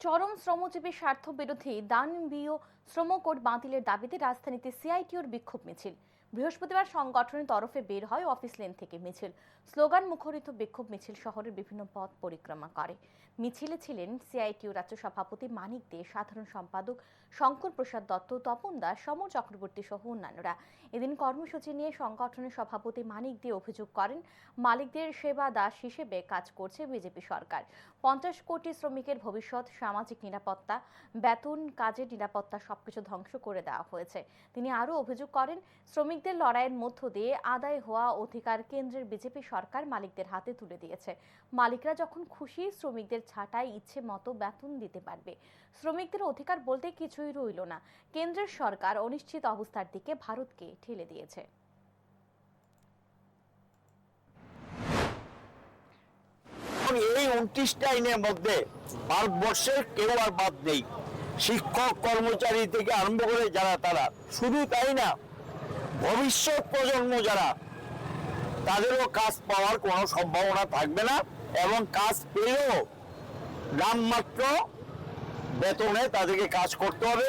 চরম শ্রমজীবী স্বার্থ বিরোধী দানবীয় শ্রম কোড বাতিলের দাবিতে রাজধানীতে সিআইটিওর বিক্ষোভ মিছিল। বৃহস্পতিবার সংগঠনের তরফে বের হয় অফিস লেন থেকে মিছিল। স্লোগান, মুখরিত বিক্ষোভ মিছিল শহরের বিভিন্ন পথ পরিক্রমা করে। মিছিলে ছিলেন সিআইটিউ রাজ্য সভাপতি মানিক দে, সাধারণ সম্পাদক শঙ্কর প্রসাদ দত্ত, তপন দাস, সমর চক্রবর্তী সহ অন্যান্যরা। এদিন কর্মসূচি নিয়ে সংগঠনের সভাপতি মানিক দে অভিযোগ করেন, মালিকদের সেবা দাস হিসেবে কাজ করছে বিজেপি সরকার। পঞ্চাশ কোটি শ্রমিকের ভবিষ্যৎ, সামাজিক নিরাপত্তা, বেতন, কাজের নিরাপত্তা সবকিছু ধ্বংস করে দেওয়া হয়েছে। তিনি আরও অভিযোগ করেন শ্রমিকদের লড়াইয়ের মধ্য দিয়ে আদায় হওয়া অধিকার কেন্দ্রের বিজেপি সরকার মালিকদের হাতে তুলে দিয়েছে। মালিকরা যখন খুশি, শ্রমিকদের ছাঁটাই ইচ্ছে মতো বেতন দিতে পারবে। শ্রমিকদের অধিকার বলতে কিছুই রইল না। কেন্দ্রের সরকার অনিশ্চিত অবস্থার দিকে ভারতকে ঠেলে দিয়েছে। এই উনত্রিশটা আইনের মধ্যে ভারতবর্ষের কেউ আর বাদ নেই। শিক্ষক, কর্মচারী থেকে আরম্ভ করে যারা তারা। শুধু তাই না ভবিষ্যৎ প্রজন্ম যারা, তাদেরও কাজ পাওয়ার কোনো সম্ভাবনা থাকবে না এবং কাজ পেলেও নামমাত্র বেতনে তাদেরকে কাজ করতে হবে।